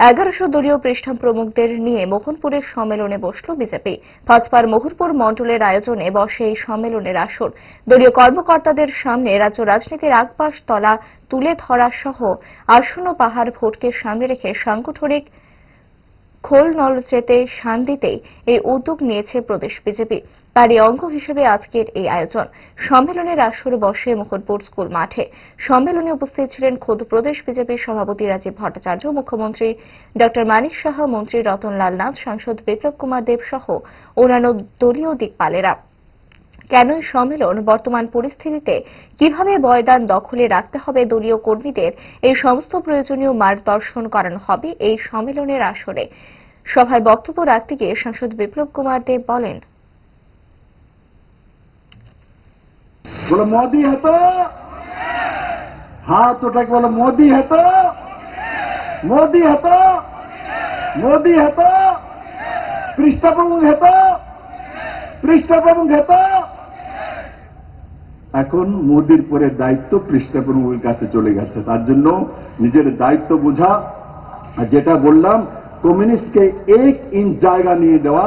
এগারোশো দলীয় পৃষ্ঠা প্রমুখদের নিয়ে মোহনপুরের সম্মেলনে বসল বিজেপি। ভাজপার মোহনপুর মণ্ডলের আয়োজনে বসে এই সম্মেলনের আসর। দলীয় কর্মকর্তাদের সামনে রাজ্য রাজনীতির আগপাশ তলা তুলে ধরা সহ আসন্ন পাহাড় ভোটকে সামনে রেখে সাংগঠনিক খোল নলচেতে শান্তিতেই এই উদ্যোগ নিয়েছে প্রদেশ বিজেপি। তারই অঙ্গ হিসেবে আজকের এই আয়োজন। সম্মেলনের আসর বসে মোহনপুর স্কুল মাঠে। সম্মেলনে উপস্থিত ছিলেন খোদ প্রদেশ বিজেপির সভাপতি রাজীব ভট্টাচার্য, মুখ্যমন্ত্রী ড মানিক সাহা, মন্ত্রী রতনলাল নাথ, সাংসদ বিপ্লব কুমার দেব সহ অন্যান্য দলীয় দিকপালেরা। কেন এই সম্মেলন বর্তমান পরিস্থিতিতে কিভাবে বয়দান দখলে রাখতে হবে দলীয় কর্মীদের এই সমস্ত প্রয়োজনীয় মার্গদর্শন করানো হবে এই সম্মেলনের আসরে সভায় বক্তব্য রাখতে গিয়ে সাংসদ বিপ্লব কুমার দেব বলেন बोलो मोदी है तो हाथ उठा के बोलो मोदी है तो मोदी है तो मोदी है तो पृष्ठ प्रमुख है तो পৃষ্ঠ প্রমুখ है तो এখন মোদির পরে দায়িত্ব পৃষ্ঠ প্রমুখের কাছে চলে গেছে। তার জন্য নিজের দায়িত্ব বোঝা যেটা বললাম, কমিউনিস্টকে এক ইঞ্চ জায়গা নিয়ে দেওয়া,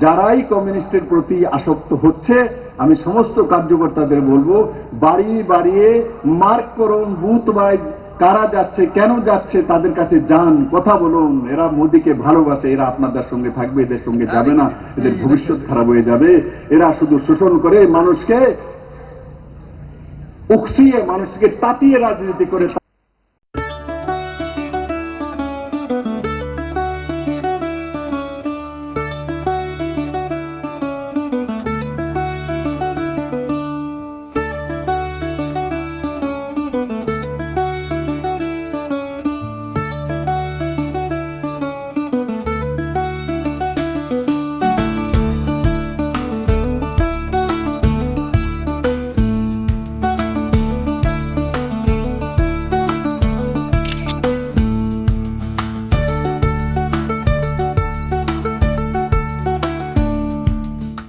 যারাই কমিউনিস্টের প্রতি আসক্ত হচ্ছে, আমি সমস্ত কার্যকর্তাদের বলব, বাড়ি বাড়িয়ে মার্ক করুন, বুথ ওয়াইজ কারা যাচ্ছে, কেন যাচ্ছে, তাদের কাছে যান, কথা বলুন। এরা মোদিকে ভালোবাসে, এরা আপনাদের সঙ্গে থাকবে, এদের সঙ্গে যাবে না, এদের ভবিষ্যৎ খারাপ হয়ে যাবে। এরা শুধু শোষণ করে মানুষকে উকসিয়ে মানুষকে তাতিয়ে রাজনীতি করে